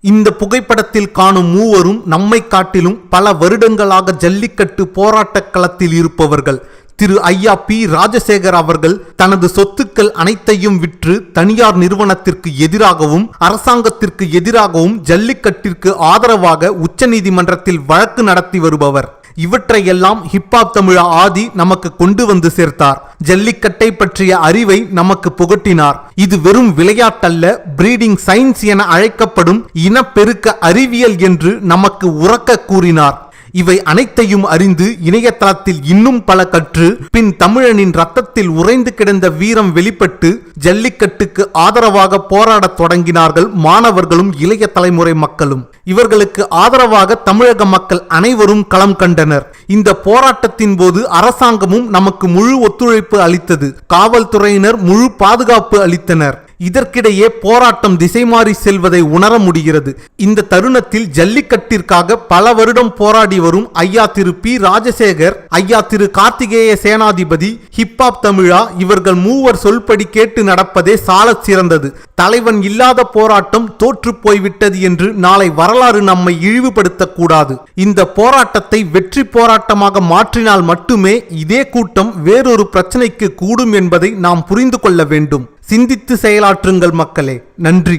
இந்த புகைப்படத்தில் காணும் மூவரும் நம்மை காட்டிலும் பல வருடங்களாக ஜல்லிக்கட்டு போராட்டக் களத்தில் இருப்பவர்கள். திரு ஐயா பி ராஜசேகர் அவர்கள் தனது சொத்துக்கள் அனைத்தையும் விற்று தனியார் நிறுவனத்திற்கு எதிராகவும் அரசாங்கத்திற்கு எதிராகவும் ஜல்லிக்கட்டிற்கு ஆதரவாக உச்சநீதிமன்றத்தில் வழக்கு நடத்தி வருபவர். இவற்றையெல்லாம் ஹிப்ஹாப் தமிழா ஆதி நமக்கு கொண்டு வந்து சேர்த்தார். ஜல்லிக்கட்டை பற்றிய அறிவை நமக்கு புகட்டினார். இது வெறும் விளையாட்டல்ல பிரீடிங் சயின்ஸ் என அழைக்கப்படும் இனப்பெருக்க அறிவியல் என்று நமக்கு உறக்க கூறினார். இவை அனைத்தையும் அறிந்து இணையதளத்தில் இன்னும் பல கற்று பின் தமிழனின் ரத்தத்தில் உறைந்து கிடந்த வீரம் வெளிப்பட்டு ஜல்லிக்கட்டுக்கு ஆதரவாக போராடத் தொடங்கினார்கள் மாணவர்களும் இளைய தலைமுறை மக்களும். இவர்களுக்கு ஆதரவாக தமிழக மக்கள் அனைவரும் களம் கண்டனர். இந்த போராட்டத்தின் போது அரசாங்கமும் நமக்கு முழு ஒத்துழைப்பு அளித்தது. காவல்துறையினர் முழு பாதுகாப்பு அளித்தனர். இதற்கிடையே போராட்டம் திசை மாறி செல்வதை உணர முடிகிறது. இந்த தருணத்தில் ஜல்லிக்கட்டிற்காக பல வருடம் போராடி வரும் ஐயா திரு பி. ராஜசேகர் ஐயா திரு கார்த்திகேய சேனாதிபதி ஹிப்ஹாப் தமிழா இவர்கள் மூவர் சொல்படி கேட்டு நடப்பதே சாலச் சிறந்தது. தலைவன் இல்லாத போராட்டம் தோற்று போய்விட்டது என்று நாளை வரலாறு நம்மை இழிவுபடுத்தக்கூடாது இந்த போராட்டத்தை வெற்றி போராட்டமாக மாற்றினால் மட்டுமே இதே கூட்டம் வேறொரு பிரச்சனைக்கு கூடும் என்பதை நாம் புரிந்து கொள்ள வேண்டும். சிந்தித்து செயலாற்றுங்கள் மக்களே. நன்றி.